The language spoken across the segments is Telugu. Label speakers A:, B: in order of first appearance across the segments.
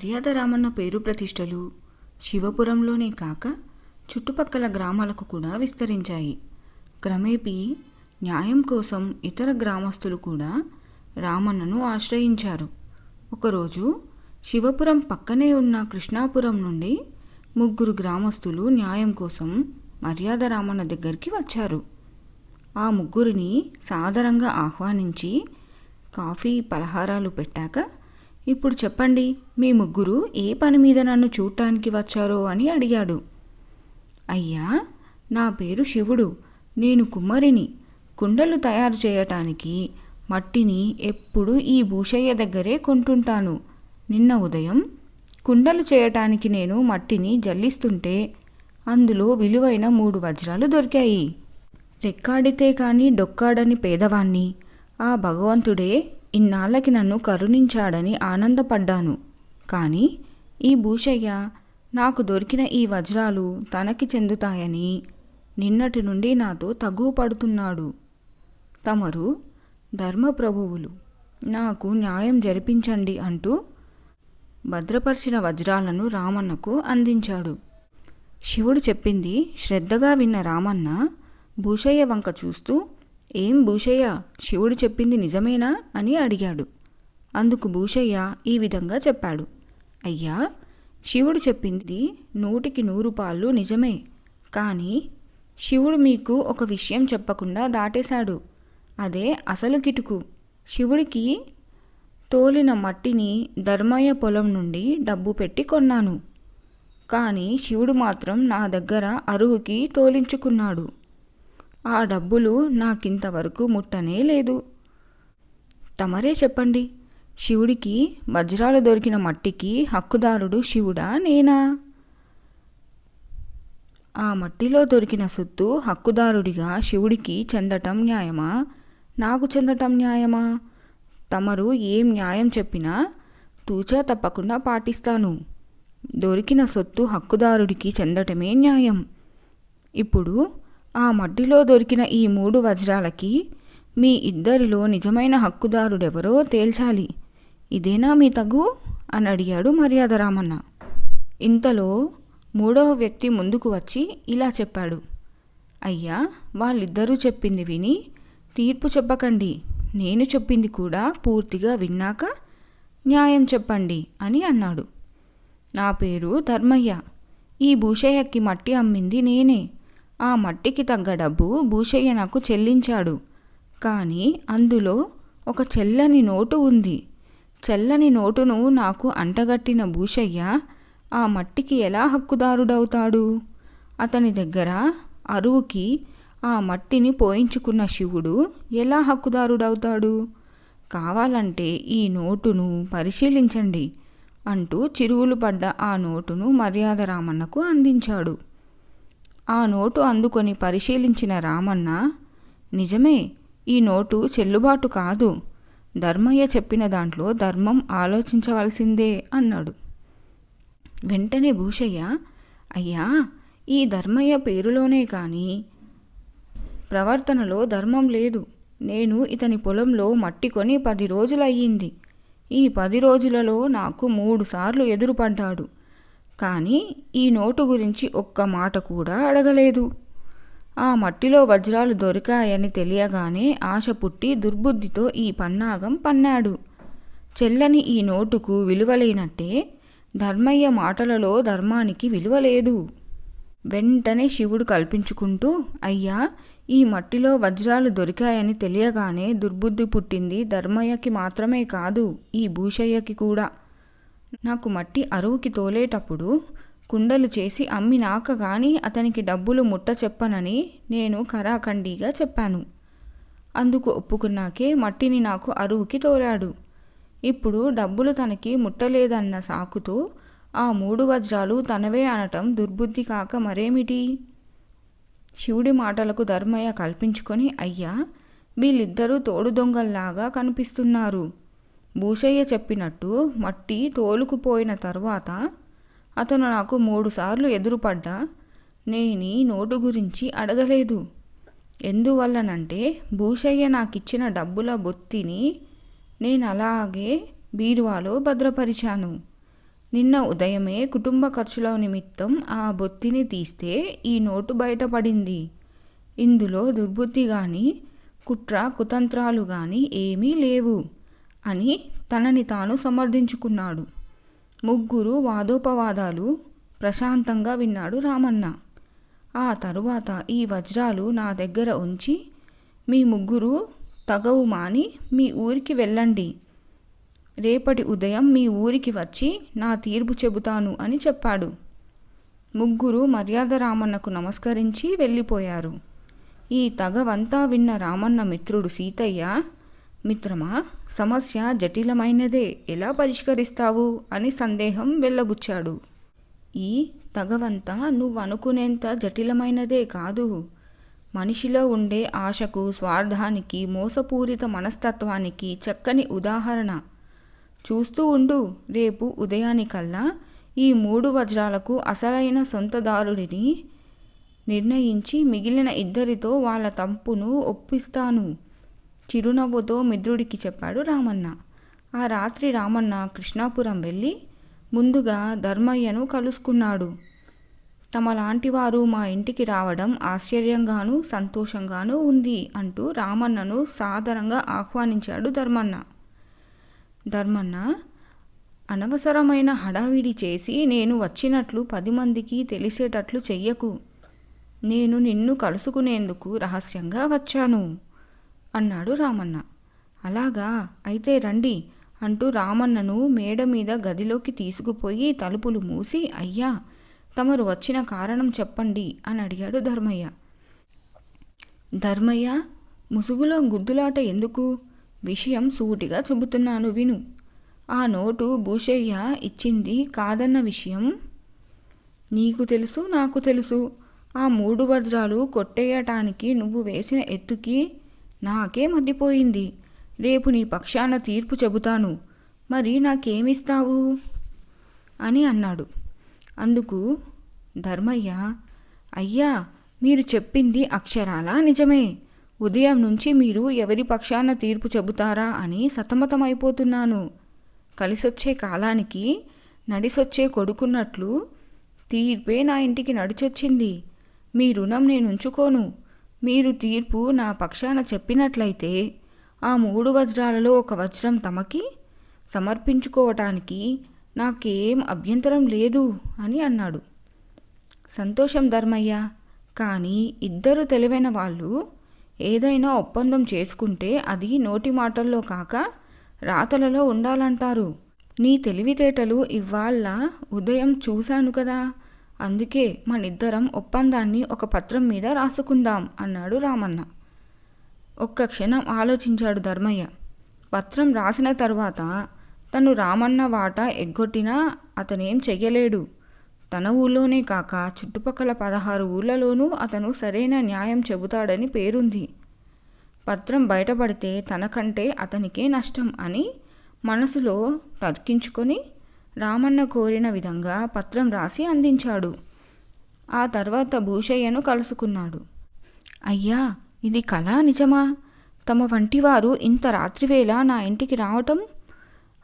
A: మర్యాద రామన్న పేరు ప్రతిష్టలు శివపురంలోనే కాక చుట్టుపక్కల గ్రామాలకు కూడా విస్తరించాయి. క్రమేపీ న్యాయం కోసం ఇతర గ్రామస్తులు కూడా రామన్నను ఆశ్రయించారు. ఒకరోజు శివపురం పక్కనే ఉన్న కృష్ణాపురం నుండి ముగ్గురు గ్రామస్తులు న్యాయం కోసం మర్యాద రామన్న దగ్గరికి వచ్చారు. ఆ ముగ్గురిని సాదరంగా ఆహ్వానించి కాఫీ పలహారాలు పెట్టాక ఇప్పుడు చెప్పండి మీ ముగ్గురు ఏ పని మీద నన్ను చూడటానికి వచ్చారో అని అడిగాడు. అయ్యా నా పేరు శివుడు నేను కుమ్మరిని. కుండలు తయారు చేయటానికి మట్టిని ఎప్పుడు ఈ భూషయ్య దగ్గరే కొంటుంటాను. నిన్న ఉదయం కుండలు చేయటానికి నేను మట్టిని జల్లిస్తుంటే అందులో విలువైన మూడు వజ్రాలు దొరికాయి. రెక్కాడితే కానీ డొక్కాడని పేదవాణ్ణి. ఆ భగవంతుడే ఇన్నాళ్ళకి నన్ను కరుణించాడని ఆనందపడ్డాను. కానీ ఈ భూషయ్య నాకు దొరికిన ఈ వజ్రాలు తనకి చెందుతాయని నిన్నటి నుండి నాతో తగ్గుపడుతున్నాడు తమరు ధర్మప్రభువులు నాకు న్యాయం జరిపించండి అంటూ భద్రపరిచిన వజ్రాలను రామన్నకు అందించాడు. శివుడు చెప్పింది శ్రద్ధగా విన్న రామన్న భూషయ్య వంక చూస్తూ ఏం భూషయ్య? శివుడు చెప్పింది నిజమేనా? అని అడిగాడు. అందుకు భూషయ్య ఈ విధంగా చెప్పాడు. అయ్యా శివుడు చెప్పింది నూటికి నూరు పాళ్ళు నిజమే. కానీ శివుడు మీకు ఒక విషయం చెప్పకుండా దాటేశాడు. అదే అసలు కిటుకు. శివుడికి తోలిన మట్టిని ధర్మయ్య పొలం నుండి డబ్బు పెట్టి కొన్నాను. కానీ శివుడు మాత్రం నా దగ్గర అరువుకి తోలించుకున్నాడు. ఆ డబ్బులు నాకింతవరకు ముట్టనే లేదు. తమరే చెప్పండి శివుడికి వజ్రాలు దొరికిన మట్టికి హక్కుదారుడు శివుడా నేనా? ఆ మట్టిలో దొరికిన సొత్తు హక్కుదారుడిగా శివుడికి చెందటం న్యాయమా? నాకు చెందటం న్యాయమా? తమరు ఏం న్యాయం చెప్పినా తూచా తప్పకుండా పాటిస్తాను. దొరికిన సొత్తు హక్కుదారుడికి చెందటమే న్యాయం. ఇప్పుడు ఆ మట్టిలో దొరికిన ఈ మూడు వజ్రాలకి మీ ఇద్దరిలో నిజమైన హక్కుదారుడెవరో తేల్చాలి. ఇదేనా మీ తగు? అని అడిగాడు మర్యాద రామన్న ఇంతలో మూడవ వ్యక్తి ముందుకు వచ్చి ఇలా చెప్పాడు. అయ్యా వాళ్ళిద్దరూ చెప్పింది విని తీర్పు చెప్పకండి. నేను చెప్పింది కూడా పూర్తిగా విన్నాక న్యాయం చెప్పండి అని అన్నాడు. నా పేరు ధర్మయ్య. ఈ భూషయ్యకి మట్టి అమ్మింది నేనే. ఆ మట్టికి తగ్గ డబ్బు భూషయ్య నాకు చెల్లించాడు. కానీ అందులో ఒక చెల్లని నోటు ఉంది. చెల్లని నోటును నాకు అంటగట్టిన భూషయ్య ఆ మట్టికి ఎలా హక్కుదారుడవుతాడు? అతని దగ్గర అరువుకి ఆ మట్టిని పోయించుకున్న శివుడు ఎలా హక్కుదారుడవుతాడు? కావాలంటే ఈ నోటును పరిశీలించండి అంటూ చిరువులు పడ్డ ఆ నోటును మర్యాద రామన్నకు అందించాడు. ఆ నోటు అందుకొని పరిశీలించిన రామన్న నిజమే ఈ నోటు చెల్లుబాటు కాదు. ధర్మయ్య చెప్పిన దాంట్లో ధర్మం ఆలోచించవలసిందే అన్నాడు. వెంటనే భూషయ్య అయ్యా ఈ ధర్మయ్య పేరులోనే కానీ ప్రవర్తనలో ధర్మం లేదు. నేను ఇతని పొలంలో మట్టి కొని పది రోజులయ్యింది. ఈ పది రోజులలో నాకు మూడుసార్లు ఎదురుపడ్డాడు. కానీ ఈ నోటు గురించి ఒక్క మాట కూడా అడగలేదు. ఆ మట్టిలో వజ్రాలు దొరికాయని తెలియగానే ఆశ పుట్టి దుర్బుద్ధితో ఈ పన్నాగం పన్నాడు. చెల్లని ఈ నోటుకు విలువలేనట్టే ధర్మయ్య మాటలలో ధర్మానికి విలువలేదు. వెంటనే శివుడు కల్పించుకుంటూ అయ్యా ఈ మట్టిలో వజ్రాలు దొరికాయని తెలియగానే దుర్బుద్ధి పుట్టింది ధర్మయ్యకి మాత్రమే కాదు ఈ భూషయ్యకి కూడా. నాకు మట్టి అరువుకి తోలేటప్పుడు కుండలు చేసి అమ్మినాక కానీ అతనికి డబ్బులు ముట్ట చెప్పనని నేను కరాఖండిగా చెప్పాను. అందుకు ఒప్పుకున్నాకే మట్టిని నాకు అరువుకి తోలాడు. ఇప్పుడు డబ్బులు తనకి ముట్టలేదన్న సాకుతో ఆ మూడు వజ్రాలు తనవే అనటం దుర్బుద్ధి కాక మరేమిటి? శివుడి మాటలకు ధర్మయ్య కల్పించుకొని అయ్యా వీళ్ళిద్దరూ తోడు దొంగల్లాగా కనిపిస్తున్నారు. భూషయ్య చెప్పినట్టు మట్టి తోలుకుపోయిన తర్వాత అతను నాకు మూడుసార్లు ఎదురుపడ్డా నేని నోటు గురించి అడగలేదు. ఎందువల్లనంటే భూషయ్య నాకిచ్చిన డబ్బుల బొత్తిని నేను అలాగే బీరువాలో భద్రపరిచాను. నిన్న ఉదయమే కుటుంబ ఖర్చుల నిమిత్తం ఆ బొత్తిని తీస్తే ఈ నోటు బయటపడింది. ఇందులో దుర్బుద్ధి కానీ కుట్ర కుతంత్రాలు కానీ ఏమీ లేవు. అని తనని తాను సమర్థించుకున్నాడు. ముగ్గురు వాదోపవాదాలు ప్రశాంతంగా విన్నాడు రామన్న. ఆ తరువాత ఈ వజ్రాలు నా దగ్గర ఉంచి మీ ముగ్గురు తగవు మాని మీ ఊరికి వెళ్ళండి. రేపటి ఉదయం మీ ఊరికి వచ్చి నా తీర్పు చెబుతాను అని చెప్పాడు. ముగ్గురు మర్యాద రామన్నకు నమస్కరించి వెళ్ళిపోయారు. ఈ తగవంతా విన్న రామన్న మిత్రుడు సీతయ్య మిత్రమా సమస్య జటిలమైనదే ఎలా పరిష్కరిస్తావు? అని సందేహం వెళ్ళబుచ్చాడు. ఈ తగవంతా నువ్వు అనుకునేంత జటిలమైనదే కాదు. మనిషిలో ఉండే ఆశకు స్వార్థానికి మోసపూరిత మనస్తత్వానికి చక్కని ఉదాహరణ. చూస్తూ ఉండు రేపు ఉదయానికల్లా ఈ మూడు వజ్రాలకు అసలైన సొంతదారుడిని నిర్ణయించి మిగిలిన ఇద్దరితో వాళ్ళ తంపును ఒప్పిస్తాను. చిరునవ్వుతో మిత్రుడికి చెప్పాడు రామన్న. ఆ రాత్రి రామన్న కృష్ణాపురం వెళ్ళి ముందుగా ధర్మయ్యను కలుసుకున్నాడు. తమలాంటి వారు మా ఇంటికి రావడం ఆశ్చర్యంగానూ సంతోషంగానూ ఉంది అంటూ రామన్నను సాదరంగా ఆహ్వానించాడు ధర్మన్న. ధర్మన్న అనవసరమైన హడావిడి చేసి నేను వచ్చినట్లు పది మందికి తెలిసేటట్లు చెయ్యకు. నేను నిన్ను కలుసుకునేందుకు రహస్యంగా వచ్చాను. అన్నాడు రామన్న. అలాగా? అయితే రండి అంటూ రామన్నను మేడ మీద గదిలోకి తీసుకుపోయి తలుపులు మూసి అయ్యా తమరు వచ్చిన కారణం చెప్పండి అని అడిగాడు ధర్మయ్య. ధర్మయ్య ముసుగులో గుద్దులాట ఎందుకు? విషయం సూటిగా చెబుతున్నాను విను. ఆ నోటు భూషయ్య ఇచ్చింది కాదన్న విషయం నీకు తెలుసు నాకు తెలుసు. ఆ మూడు వజ్రాలు కొట్టేయటానికి నువ్వు వేసిన ఎత్తుకి నాకే మద్దిపోయింది. రేపు నీ పక్షాన తీర్పు చెబుతాను. మరి నాకేమిస్తావు? అని అన్నాడు. అందుకు ధర్మయ్య అయ్యా మీరు చెప్పింది అక్షరాలా నిజమే? ఉదయం నుంచి మీరు ఎవరి పక్షాన తీర్పు చెబుతారా అని సతమతమైపోతున్నాను. కలిసొచ్చే కాలానికి నడిసొచ్చే కొడుకున్నట్లు తీర్పే నా ఇంటికి నడిచొచ్చింది. మీ రుణం నేను ఉంచుకోను మీరు తీర్పు నా పక్షాన చెప్పినట్లయితే ఆ మూడు వజ్రాలలో ఒక వజ్రం తమకి సమర్పించుకోవటానికి నాకేం అభ్యంతరం లేదు అని అన్నాడు. సంతోషం ధర్మయ్య కానీ ఇద్దరు తెలివైన వాళ్ళు ఏదైనా ఒప్పందం చేసుకుంటే అది నోటి మాటల్లో కాక రాతలలో ఉండాలంటారు. నీ తెలివితేటలు ఇవాళ్ళ ఉదయం చూశాను కదా. అందుకే మనిద్దరం ఒప్పందాన్ని ఒక పత్రం మీద రాసుకుందాం అన్నాడు రామన్న. ఒక్క క్షణం ఆలోచించాడు ధర్మయ్య. పత్రం రాసిన తర్వాత తను రామన్న వాటా ఎగ్గొట్టినా అతనేం చెయ్యలేడు. తన ఊళ్ళోనే కాక చుట్టుపక్కల పదహారు ఊళ్ళలోనూ అతను సరైన న్యాయం చెబుతాడని పేరుంది. పత్రం బయటపడితే తనకంటే అతనికే నష్టం అని మనసులో తర్కించుకొని రామన్న కోరిన విధంగా పత్రం రాసి అందించాడు. ఆ తర్వాత భూషయ్యను కలుసుకున్నాడు. అయ్యా ఇది కళా నిజమా? తమ వంటివారు ఇంత రాత్రివేళ నా ఇంటికి రావటం?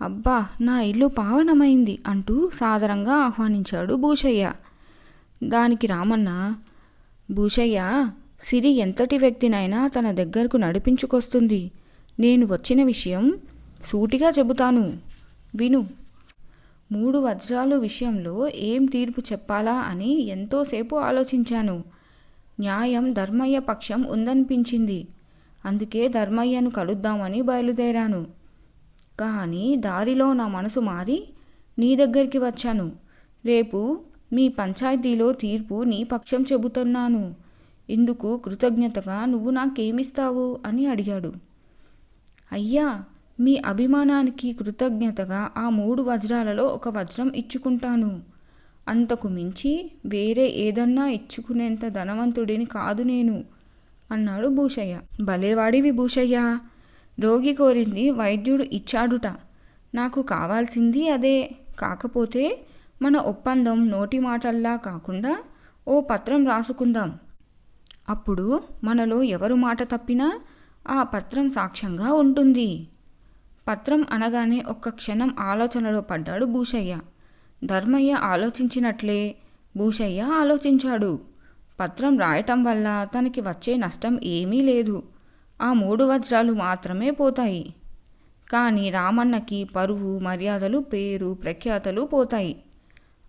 A: అబ్బా నా ఇల్లు పావనమైంది అంటూ సాదరంగా ఆహ్వానించాడు భూషయ్య. దానికి రామన్న భూషయ్య సిరి ఎంతటి వ్యక్తినైనా తన దగ్గరకు నడిపించుకొస్తుంది. నేను వచ్చిన విషయం సూటిగా చెబుతాను. విను. మూడు వజ్రాలు విషయంలో ఏం తీర్పు చెప్పాలా అని ఎంతోసేపు ఆలోచించాను. న్యాయం ధర్మయ్య పక్షం ఉందనిపించింది. అందుకే ధర్మయ్యను కలుద్దామని బయలుదేరాను. కానీ దారిలో నా మనసు మారి నీ దగ్గరికి వచ్చాను. రేపు మీ పంచాయతీలో తీర్పు నీ పక్షం చెబుతున్నాను. ఇందుకు కృతజ్ఞతగా నువ్వు నాకేమిస్తావు అని అడిగాడు. అయ్యా మీ అభిమానానికి కృతజ్ఞతగా ఆ మూడు వజ్రాలలో ఒక వజ్రం ఇచ్చుకుంటాను. అంతకు మించి వేరే ఏదన్నా ఇచ్చుకునేంత ధనవంతుడిని కాదు నేను అన్నాడు భూషయ్య. భలేవాడివి భూషయ్య! రోగి కోరింది వైద్యుడు ఇచ్చాడుట. నాకు కావాల్సింది అదే. కాకపోతే మన ఒప్పందం నోటి మాటల్లా కాకుండా ఓ పత్రం రాసుకుందాం. అప్పుడు మనలో ఎవరు మాట తప్పినా ఆ పత్రం సాక్ష్యంగా ఉంటుంది. పత్రం అనగానే ఒక్క క్షణం ఆలోచనలో పడ్డాడు భూషయ్య. ధర్మయ్య ఆలోచించినట్లే భూషయ్య ఆలోచించాడు. పత్రం రాయటం వల్ల తనకి వచ్చే నష్టం ఏమీ లేదు. ఆ మూడు వజ్రాలు మాత్రమే పోతాయి. కానీ రామన్నకి పరువు మర్యాదలు పేరు ప్రఖ్యాతలు పోతాయి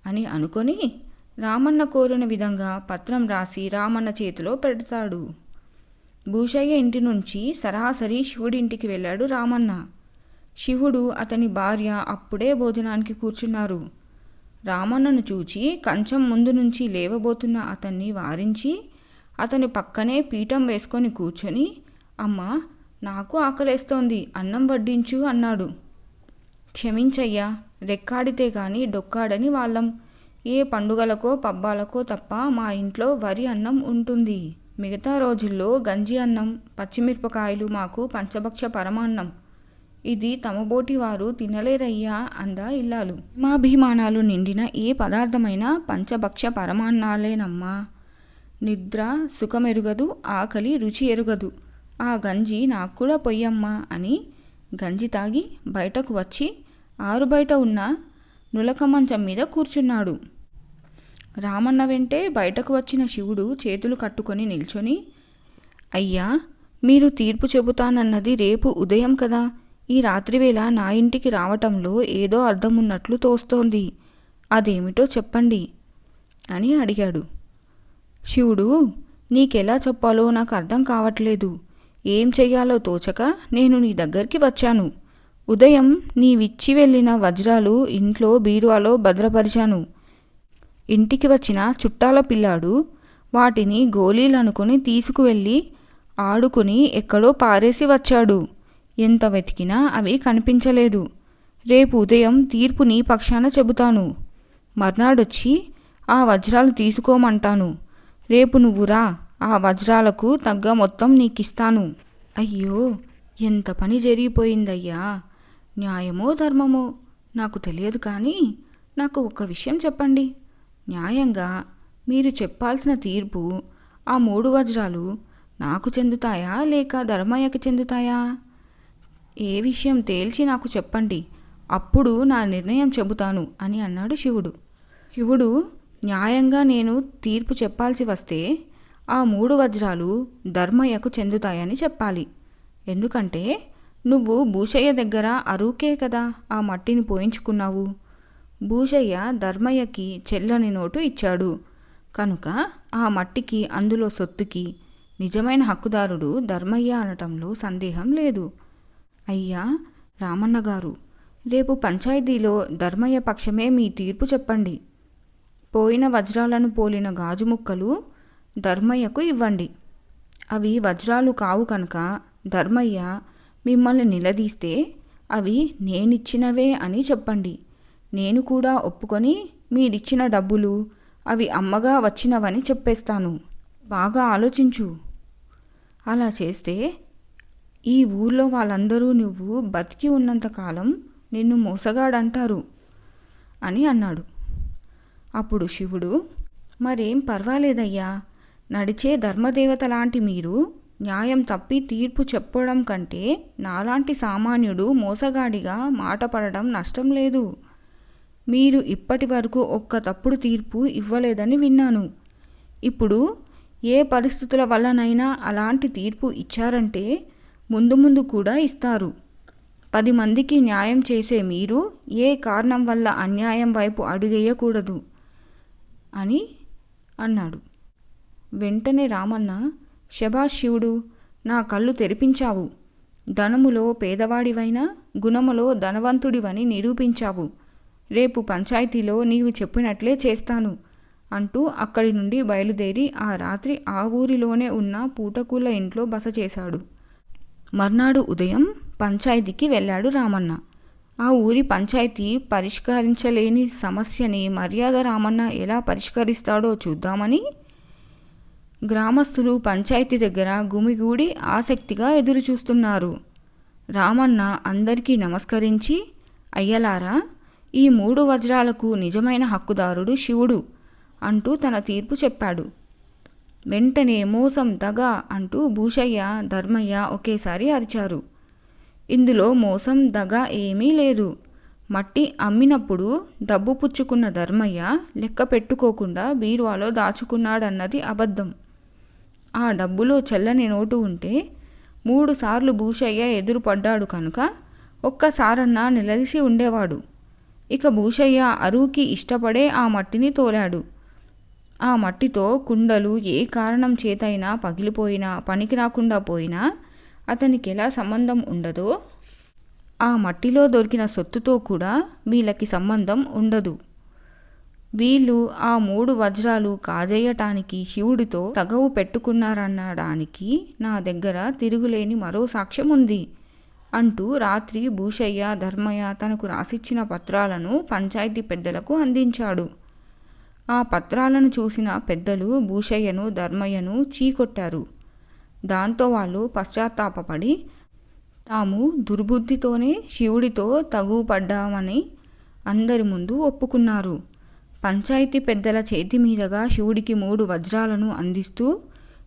A: అని అనుకొని రామన్న కోరిన విధంగా పత్రం రాసి రామన్న చేతిలో పెడతాడు. భూషయ్య ఇంటి నుంచి సరాసరి శివుడింటికి వెళ్ళాడు రామన్న. శివుడు అతని భార్య అప్పుడే భోజనానికి కూర్చున్నారు. రామన్నను చూచి కంచం ముందు నుంచి లేవబోతున్న అతన్ని వారించి అతని పక్కనే పీఠం వేసుకొని కూర్చొని అమ్మా నాకు ఆకలేస్తోంది అన్నం వడ్డించు అన్నాడు. క్షమించయ్యా రెక్కాడితే గాని డొక్కాడని వాళ్ళం. ఏ పండుగలకో పబ్బాలకో తప్ప మా ఇంట్లో వరి అన్నం ఉంటుంది. మిగతా రోజుల్లో గంజి అన్నం పచ్చిమిరపకాయలు మాకు పంచభక్ష పరమాన్నం. ఇది తమబోటి వారు తినలేరయ్యా అందా ఇల్లాలు. మా అభిమానాలు నిండిన ఏ పదార్థమైనా పంచభక్ష పరమాన్నాలేనమ్మా. నిద్ర సుఖమెరుగదు ఆకలి రుచి ఎరుగదు. ఆ గంజి నాకు కూడా పొయ్యమ్మా అని గంజి తాగి బయటకు వచ్చి ఆరు బయట ఉన్న నులక మంచం మీద కూర్చున్నాడు. రామన్న వెంటే బయటకు వచ్చిన శివుడు చేతులు కట్టుకొని నిల్చొని అయ్యా మీరు తీర్పు చెబుతానన్నది రేపు ఉదయం కదా. ఈ రాత్రివేళ నా ఇంటికి రావటంలో ఏదో అర్థమున్నట్లు తోస్తోంది. అదేమిటో చెప్పండి అని అడిగాడు. శివుడు నీకెలా చెప్పాలో నాకు అర్థం కావట్లేదు. ఏం చెయ్యాలో తోచక నేను నీ దగ్గరికి వచ్చాను. ఉదయం నీవిచ్చి వెళ్ళిన వజ్రాలు ఇంట్లో బీరువాలో భద్రపరిచాను. ఇంటికి వచ్చిన చుట్టాల పిల్లాడు వాటిని గోళీలనుకొని తీసుకువెళ్ళి ఆడుకుని ఎక్కడో పారేసి వచ్చాడు. ఎంత వెతికినా అవి కనిపించలేదు. రేపు ఉదయం తీర్పు నీ పక్షాన చెబుతాను. మర్నాడొచ్చి ఆ వజ్రాలు తీసుకోమంటాను. రేపు నువ్వు రా ఆ వజ్రాలకు తగ్గ మొత్తం నీకిస్తాను. అయ్యో ఎంత పని జరిగిపోయిందయ్యా. న్యాయమో ధర్మమో? నాకు తెలియదు కానీ నాకు ఒక విషయం చెప్పండి. న్యాయంగా మీరు చెప్పాల్సిన తీర్పు ఆ మూడు వజ్రాలు నాకు చెందుతాయా లేక ధర్మయ్యకి చెందుతాయా? ఏ విషయం తేల్చి నాకు చెప్పండి అప్పుడు నా నిర్ణయం చెబుతాను అని అన్నాడు శివుడు. శివుడు న్యాయంగా నేను తీర్పు చెప్పాల్సి వస్తే ఆ మూడు వజ్రాలు ధర్మయ్యకు చెందుతాయని చెప్పాలి. ఎందుకంటే నువ్వు భూషయ్య దగ్గర అరుకే కదా ఆ మట్టిని పోయించుకున్నావు. భూషయ్య ధర్మయ్యకి చెల్లని నోటు ఇచ్చాడు. కనుక ఆ మట్టికి అందులో సొత్తుకి నిజమైన హక్కుదారుడు ధర్మయ్య అనటంలో సందేహం లేదు. అయ్యా రామన్న గారు రేపు పంచాయతీలో ధర్మయ్య పక్షమే మీ తీర్పు చెప్పండి. పోయిన వజ్రాలను పోలిన గాజు ముక్కలు ధర్మయ్యకు ఇవ్వండి. అవి వజ్రాలు కావు కనుక ధర్మయ్య మిమ్మల్ని నిలదీస్తే అవి నేనిచ్చినవే అని చెప్పండి. నేను కూడా ఒప్పుకొని మీరిచ్చిన డబ్బులు అవి అమ్మగా వచ్చినవని చెప్పేస్తాను. బాగా ఆలోచించు. అలా చేస్తే ఈ ఊర్లో వాళ్ళందరూ నువ్వు బతికి ఉన్నంతకాలం నిన్ను మోసగాడంటారు అని అన్నాడు. అప్పుడు శివుడు మరేం పర్వాలేదయ్యా. నడిచే ధర్మదేవత లాంటి మీరు న్యాయం తప్పి తీర్పు చెప్పడం కంటే నాలాంటి సామాన్యుడు మోసగాడిగా మాట పడడం నష్టం లేదు. మీరు ఇప్పటి వరకు ఒక్క తప్పుడు తీర్పు ఇవ్వలేదని విన్నాను. ఇప్పుడు ఏ పరిస్థితుల వల్లనైనా అలాంటి తీర్పు ఇచ్చారంటే ముందు ముందు కూడా ఇస్తారు. పది మందికి న్యాయం చేసే మీరు ఏ కారణం వల్ల అన్యాయం వైపు అడుగేయకూడదు? అని అన్నాడు. వెంటనే రామన్న శభాష్ శివుడు నా కళ్ళు తెరిపించావు. ధనములో పేదవాడివైనా గుణములో ధనవంతుడివని నిరూపించావు. రేపు పంచాయతీలో నీవు చెప్పినట్లే చేస్తాను అంటూ అక్కడి నుండి బయలుదేరి ఆ రాత్రి ఆ ఊరిలోనే ఉన్న పూటకూల ఇంట్లో బస చేశాడు. మర్నాడు ఉదయం పంచాయతీకి వెళ్ళాడు రామన్న. ఆ ఊరి పంచాయతీ పరిష్కరించలేని సమస్యని మర్యాద రామన్న ఎలా పరిష్కరిస్తాడో చూద్దామని గ్రామస్తులు పంచాయతీ దగ్గర గుమిగూడి ఆసక్తిగా ఎదురుచూస్తున్నారు. రామన్న అందరికీ నమస్కరించి అయ్యలారా ఈ మూడు వజ్రాలకు నిజమైన హక్కుదారుడు శివుడు అంటూ తన తీర్పు చెప్పాడు. వెంటనే మోసం దగ అంటూ భూషయ్య ధర్మయ్య ఒకేసారి అరిచారు. ఇందులో మోసం దగ ఏమీ లేదు. మట్టి అమ్మినప్పుడు డబ్బు పుచ్చుకున్న ధర్మయ్య లెక్క పెట్టుకోకుండా బీరువాలో దాచుకున్నాడన్నది అబద్ధం. ఆ డబ్బులో చెల్లని నోటు ఉంటే మూడుసార్లు భూషయ్య ఎదురుపడ్డాడు కనుక ఒక్కసారన్నా నిలదీసి ఉండేవాడు. ఇక భూషయ్య అరువుకి ఇష్టపడే ఆ మట్టిని తోలాడు. ఆ మట్టితో కుండలు ఏ కారణం చేతైనా పగిలిపోయినా పనికి రాకుండా పోయినా అతనికి ఎలా సంబంధం ఉండదో ఆ మట్టిలో దొరికిన సొత్తుతో కూడా వీళ్ళకి సంబంధం ఉండదు. వీళ్ళు ఆ మూడు వజ్రాలు కాజేయటానికి శివుడితో తగవు పెట్టుకున్నారనడానికి నా దగ్గర తిరుగులేని మరో సాక్ష్యం ఉంది అంటూ రాత్రి భూషయ్య ధర్మయ్య తనకు రాసిచ్చిన పత్రాలను పంచాయతీ పెద్దలకు అందించాడు. ఆ పత్రాలను చూసిన పెద్దలు భూషయ్యను ధర్మయ్యను చీకొట్టారు. దాంతో వాళ్ళు పశ్చాత్తాపడి తాము దుర్బుద్ధితోనే శివుడితో తగుపడ్డామని అందరి ముందు ఒప్పుకున్నారు. పంచాయతీ పెద్దల చేతి మీదుగా శివుడికి మూడు వజ్రాలను అందిస్తూ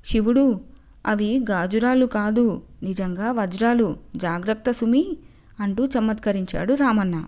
A: శివుడు అవి గాజురాలు కాదు నిజంగా వజ్రాలు జాగ్రత్త సుమి అంటూ చమత్కరించాడు రామన్న.